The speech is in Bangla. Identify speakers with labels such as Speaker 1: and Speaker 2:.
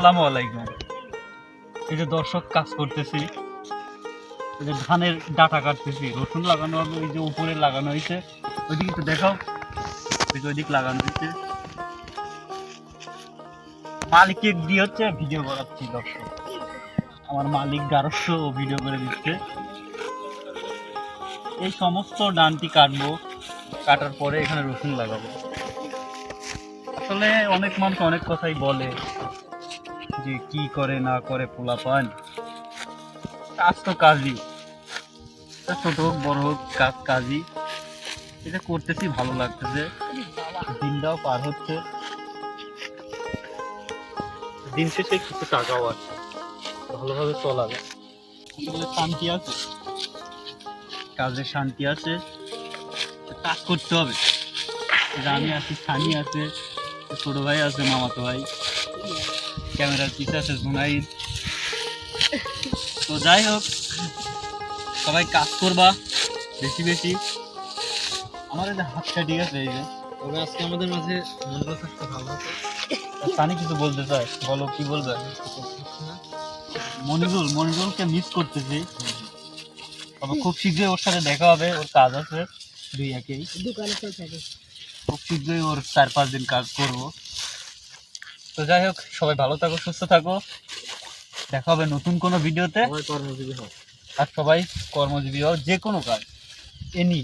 Speaker 1: আসসালামু আলাইকুম। এই যে দর্শক কাজ করতেছি, এই যে ধানের ডাটা কাটতেছি, রসুন লাগানো হবে ওই যে উপরে লাগানো হয়েছে ওইদিকে একটু দেখাও ওই যে ওইদিক লাগানো হয়েছে মালিককে দিয়ে হচ্ছে ভিডিও করাচ্ছি দর্শক। আমার মালিক গারস্য ভিডিও করে দিচ্ছে। এই সমস্ত ডানটি কাটবো, কাটার পরে এখানে রসুন লাগাবো। আসলে অনেক মানুষ অনেক কথাই বলে। যে কি করে না করে পোলা পান কাজ তো কাজই। ছোট হোক, বড় হোক, কাজ কাজই। এটা করতেছি, ভালো লাগতেছে। দিনটাও পার হচ্ছে। দিন শেষে কিছু টাকাও আছে। ভালোভাবে চলা যায় শান্তি আছে? কাজে শান্তি আছে। কাজ করতে হবে। আমি আছি সানি আছে। ছোট ভাই আছে, মামাতো ভাই। ক্যামেরার পিছে আছে জুনাইদ তো যাই হোক সবাই কাজ করবা বেশি বেশি। আমার যে হাতটা ঠিক আছে এই যে।
Speaker 2: তবে আজকে আমাদের মাঝে মন্ডল থাকতে ভালো হতো।
Speaker 1: সানি কিছু বলতে চায় বলো কি বলবে? মনিরুল মনিরুলকে মিস করতেছি। তবে খুব শীঘ্রই ওর সাথে দেখা হবে ওর কাজ আছে দুই একেই।
Speaker 2: দোকানে
Speaker 1: খুব শীঘ্রই ওর চার পাঁচ দিন কাজ করব। তো যাই হোক সবাই ভালো থাকো সুস্থ থাকো। দেখা হবে নতুন কোনো ভিডিওতে।
Speaker 2: কর্মজীবী হোক
Speaker 1: আর সবাই কর্মজীবী হোক যে কোনো কাজ এনি